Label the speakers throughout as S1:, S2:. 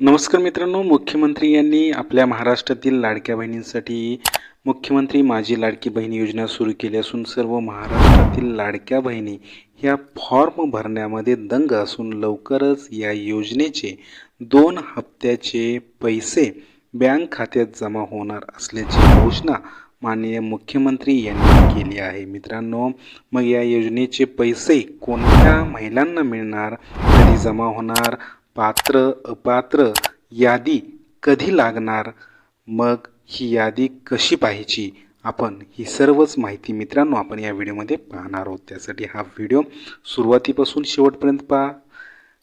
S1: नमस्कार मित्रांनो मुख्यमंत्री यांनी आपल्या महाराष्ट्रातील लाडक्या बहिणींसाठी मुख्यमंत्री माझी लाडकी बहीण योजना सुरू केली असून सर्व महाराष्ट्रातील लाडक्या बहिणी ह्या फॉर्म भरण्यामध्ये दंग असून लवकरच या योजनेचे दोन हप्त्याचे पैसे बँक खात्यात जमा होणार असल्याची घोषणा माननीय मुख्यमंत्री यांनी केली आहे. मित्रांनो मग या योजनेचे पैसे कोणत्या महिलांना मिळणार? कधी जमा होणार? पात्र अपात्र यादी कधी लागणार? मग ही यादी कशी पाहायची? आपण ही सर्वच माहिती मित्रांनो आपण या व्हिडिओमध्ये पाहणार आहोत. त्यासाठी हा व्हिडिओ सुरुवातीपासून शेवटपर्यंत पहा.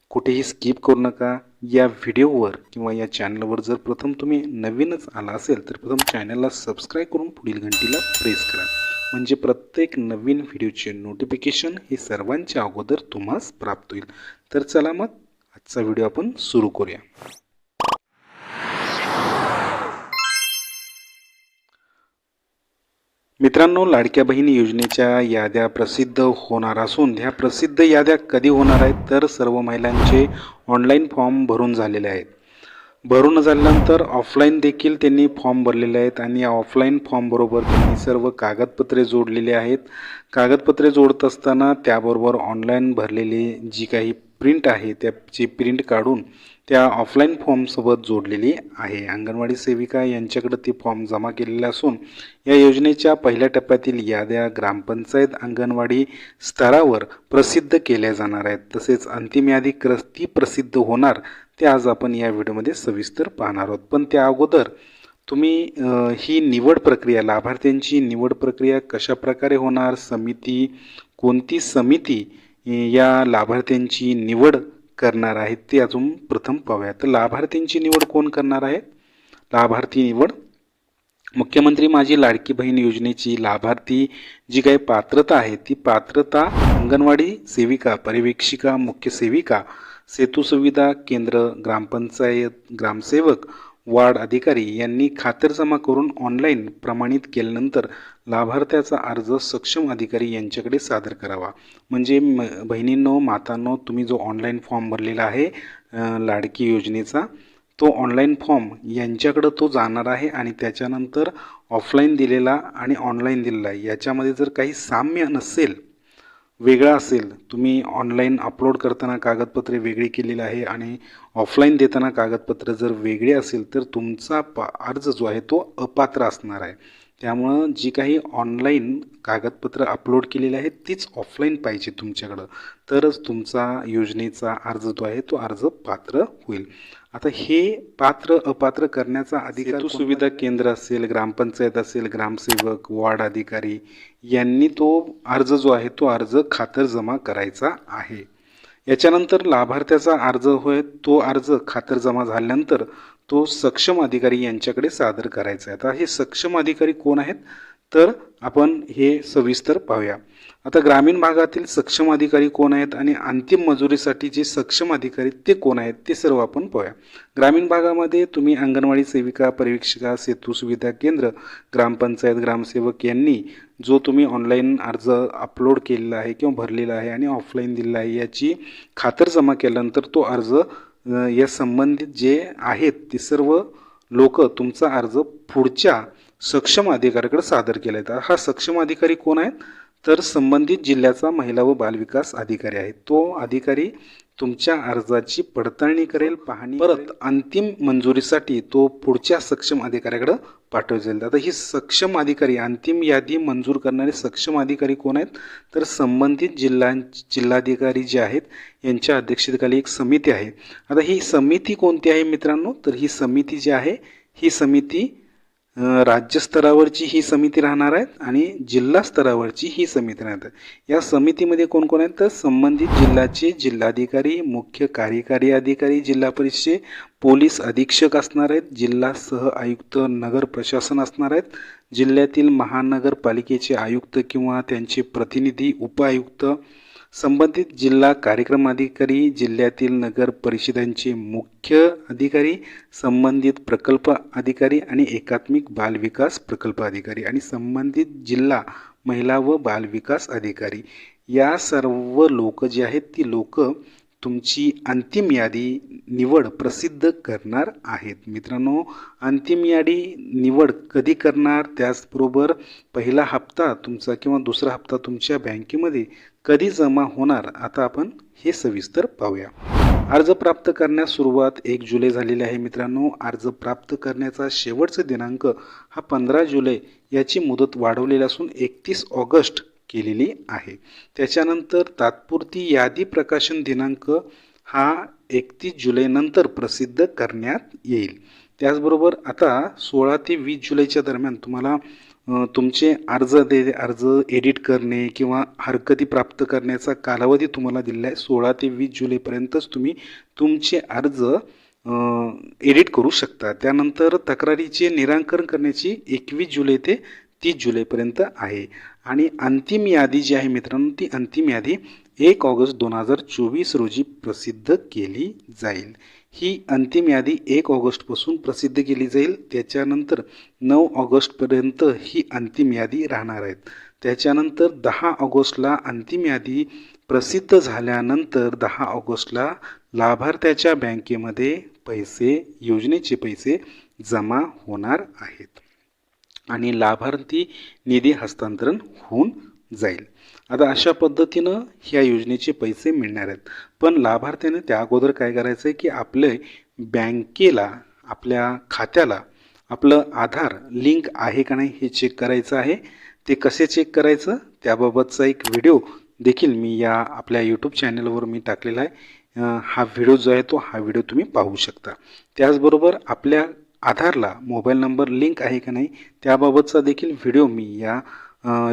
S1: कुठेही स्किप करू नका. या व्हिडिओवर किंवा या चॅनलवर जर प्रथम तुम्ही नवीनच आला असेल तर प्रथम चॅनलला सबस्क्राईब करून पुढील घंटीला प्रेस करा. म्हणजे प्रत्येक नवीन व्हिडिओचे नोटिफिकेशन हे सर्वांच्या अगोदर तुम्हास प्राप्त होईल. तर चला मग आजचा व्हिडिओ आपण सुरू करूया. मित्रांनो लाडक्या बहिणी योजनेच्या याद्या प्रसिद्ध होणार असून ह्या प्रसिद्ध याद्या कधी होणार आहेत तर सर्व महिलांचे ऑनलाईन फॉर्म भरून झालेले आहेत. भरून झाल्यानंतर ऑफलाईन देखील त्यांनी फॉर्म भरलेले आहेत आणि या ऑफलाईन फॉर्मबरोबर त्यांनी सर्व कागदपत्रे जोडलेली आहेत. कागदपत्रे जोडत असताना त्याबरोबर ऑनलाईन भरलेली जी काही प्रिंट आहे त्याची प्रिंट काढून त्या ऑफलाईन फॉर्मसोबत जोडलेली आहे. अंगणवाडी सेविका यांच्याकडे ती फॉर्म जमा केलेले असून या योजनेच्या पहिल्या टप्प्यातील याद्या ग्रामपंचायत अंगणवाडी स्तरावर प्रसिद्ध केल्या जाणार आहेत. तसेच अंतिम यादी ती प्रसिद्ध होणार ते आज आपण या व्हिडिओमध्ये सविस्तर पाहणार आहोत. पण त्या अगोदर तुम्ही ही निवड प्रक्रिया लाभार्थ्यांची निवड प्रक्रिया कशा प्रकारे होणार समिती कोणती समिती या लाभार्थ्यांची निवड करणार आहेत ते अजून प्रथम पाहूया. तर लाभार्थींची निवड कोण करणार आहे? लाभार्थी निवड. मुख्यमंत्री माझी लाडकी बहीण योजनेची लाभार्थी जी काही पात्रता आहे ती पात्रता अंगणवाडी सेविका पर्यवेक्षिका मुख्य सेविका सेतू सुविधा केंद्र ग्रामपंचायत ग्रामसेवक वार्ड अधिकारी यांनी खातरजमा करून ऑनलाईन प्रमाणित केल्यानंतर लाभार्थ्याचा अर्ज सक्षम अधिकारी यांच्याकडे सादर करावा. म्हणजे म बहिणींनो मातांनो तुम्ही जो ऑनलाईन फॉर्म भरलेला आहे लाडकी योजनेचा तो ऑनलाईन फॉर्म यांच्याकडं तो जाणार आहे आणि त्याच्यानंतर ऑफलाईन दिलेला आणि ऑनलाईन दिलेला याच्यामध्ये जर काही साम्य नसेल वेगळा असेल तुम्ही ऑनलाईन अपलोड करताना कागदपत्रे वेगळी केलेली आहे आणि ऑफलाईन देताना कागदपत्र जर वेगळे असेल तर तुमचा प अर्ज जो आहे तो अपात्र असणार आहे. त्यामुळं जी काही ऑनलाईन कागदपत्र अपलोड केलेले आहेत तीच ऑफलाईन पाहिजे तुमच्याकडं. तरच तुमचा योजनेचा अर्ज जो आहे तो अर्ज पात्र होईल. आता हे पात्र अपात्र करण्याचा अधिकार सुविधा केंद्र असेल ग्रामपंचायत असेल ग्रामसेवक वार्ड अधिकारी यांनी तो अर्ज जो आहे तो अर्ज खातर जमा करायचा आहे. याच्यानंतर लाभार्थ्याचा अर्ज होय तो अर्ज खातर जमा झाल्यानंतर तो सक्षम अधिकारी यांच्याकडे सादर करायचा आहे. आता हे सक्षम अधिकारी कोण आहेत? तर आपण हे सविस्तर पाहूया. आता ग्रामीण भागातील सक्षम अधिकारी कोण आहेत आणि अंतिम मजुरीसाठी जे सक्षम अधिकारी ते कोण आहेत ते सर्व आपण पाहूया. ग्रामीण भागामध्ये तुम्ही अंगणवाडी सेविका परिवीक्षिका सेतू सुविधा केंद्र ग्रामपंचायत ग्रामसेवक यांनी जो तुम्ही ऑनलाईन अर्ज अपलोड केलेला आहे किंवा भरलेला आहे आणि ऑफलाईन दिलेला आहे याची खातर जमा केल्यानंतर तो अर्ज या संबंधित जे आहेत ते सर्व लोक तुमचा अर्ज पुढच्या सक्षम अधिकाऱ्याकडे सादर केला आहे. हा सक्षम अधिकारी कोण आहेत? तर संबंधित जिल्ह्याचा महिला व बालविकास अधिकारी आहे. तो अधिकारी तुमच्या अर्जाची पडताळणी करेल पाहणी परत अंतिम मंजुरीसाठी तो पुढच्या सक्षम अधिकाऱ्याकडे पाठवले जाईल. आता ही सक्षम अधिकारी अंतिम यादी मंजूर करणारे सक्षम अधिकारी कोण आहेत? तर संबंधित जिल्हा जिल्हाधिकारी जे आहेत यांच्या अध्यक्षतेखाली एक समिती आहे. आता ही समिती कोणती आहे मित्रांनो? तर ही समिती जी आहे ही समिती राज्यस्तरावरची ही समिती राहणार आहेत आणि जिल्हा स्तरावरची ही समिती राहणार आहे या समितीमध्ये कोण कोण आहेत? तर संबंधित जिल्ह्याचे जिल्हाधिकारी मुख्य कार्यकारी अधिकारी जिल्हा परिषदे पोलीस अधीक्षक असणार आहेत जिल्हा सह आयुक्त नगर प्रशासन असणार आहेत जिल्ह्यातील महानगरपालिकेचे आयुक्त किंवा त्यांचे प्रतिनिधी उपायुक्त संबंधित जिल्हा कार्यक्रम अधिकारी जिल्ह्यातील नगर परिषदांचे मुख्य अधिकारी संबंधित प्रकल्प अधिकारी आणि एकात्मिक बालविकास प्रकल्प अधिकारी आणि संबंधित जिल्हा महिला व बालविकास अधिकारी. या सर्व लोक जे आहेत ती लोक तुमची अंतिम यादी निवड प्रसिद्ध करणार आहेत. मित्रांनो अंतिम यादी निवड कधी करणार? त्याचबरोबर पहिला हप्ता तुमचा किंवा दुसरा हप्ता तुमच्या बँकेमध्ये कधी जमा होणार? आता आपण हे सविस्तर पाहूया. अर्ज प्राप्त करण्यास सुरुवात एक जुलै झालेली आहे. मित्रांनो अर्ज प्राप्त करण्याचा शेवटचा दिनांक हा पंधरा जुलै याची मुदत वाढवलेली असून एकतीस ऑगस्ट केलेली आहे. त्याच्यानंतर तात्पुरती यादी प्रकाशन दिनांक हा एकतीस जुलैनंतर प्रसिद्ध करण्यात येईल. त्याचबरोबर आता सोळा ते वीस जुलैच्या दरम्यान तुम्हाला तुमचे अर्ज दे अर्ज एडिट करणे किंवा हरकती प्राप्त करण्याचा कालावधी तुम्हाला दिलेला आहे. सोळा ते वीस जुलैपर्यंतच तुम्ही तुमचे अर्ज एडिट करू शकता. त्यानंतर तक्रारीचे निराकरण करण्याची एकवीस जुलै ते तीस जुलैपर्यंत आहे. आणि अंतिम यादी जी आहे मित्रांनो ती अंतिम यादी एक ऑगस्ट दोन हजार चोवीस रोजी प्रसिद्ध केली जाईल. ही अंतिम यादी एक ऑगस्टपासून प्रसिद्ध केली जाईल. त्याच्यानंतर नऊ ऑगस्टपर्यंत ही अंतिम यादी राहणार आहेत. त्याच्यानंतर दहा ऑगस्टला अंतिम यादी प्रसिद्ध झाल्यानंतर दहा ऑगस्टला लाभार्थ्याच्या बँकेमध्ये पैसे योजनेचे पैसे जमा होणार आहेत. आणि लाभार्थी निधी हस्तांतरण होऊन जाईल. आता अशा पद्धतीनं ह्या योजनेचे पैसे मिळणार आहेत. पण लाभार्थ्याने त्या अगोदर काय करायचं आहे की आपले बँकेला आपल्या खात्याला आपलं आधार लिंक आहे का नाही हे चेक करायचं आहे. ते कसे चेक करायचं त्याबाबतचा एक व्हिडिओ देखील मी या आपल्या यूट्यूब चॅनलवर मी टाकलेला आहे. हा व्हिडिओ जो आहे तो हा व्हिडिओ तुम्ही पाहू शकता. त्याचबरोबर आपल्या आधारला मोबाईल नंबर लिंक आहे का नाही त्याबाबतचा देखील व्हिडिओ मी या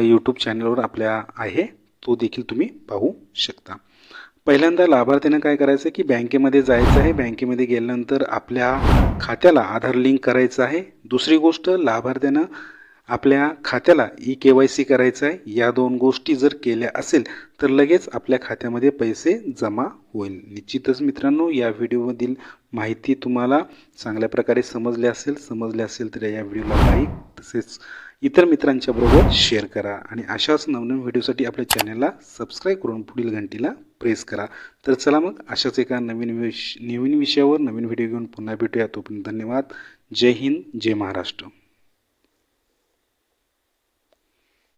S1: यूट्यूब चॅनलवर आपल्या आहे तो देखील तुम्ही पाहू शकता. पहिल्यांदा लाभार्थ्यानं काय करायचं की बँकेमध्ये जायचं आहे बँकेमध्ये गेल्यानंतर आपल्या खात्याला आधार लिंक करायचं आहे. दुसरी गोष्ट लाभार्थ्यानं आपल्या खात्याला ई के वाय सी करायचं आहे या दोन गोष्टी जर केल्या असेल तर लगेच आपल्या खात्यामध्ये पैसे जमा होईल. निश्चितच मित्रांनो या व्हिडिओमधील माहिती तुम्हाला चांगल्या प्रकारे समजली असेल समजले असेल तर या व्हिडिओला लाईक तसेच इतर मित्रांच्या बरोबर शेअर करा. आणि अशाच नवनवीन व्हिडिओसाठी आपल्या चॅनलला सबस्क्राईब करून पुढील घंटीला प्रेस करा. तर चला मग अशाच एका नवीन विष नवीन विषयावर नवीन व्हिडिओ घेऊन पुन्हा भेटूया तोपर्यंत धन्यवाद. जय हिंद जय महाराष्ट्र.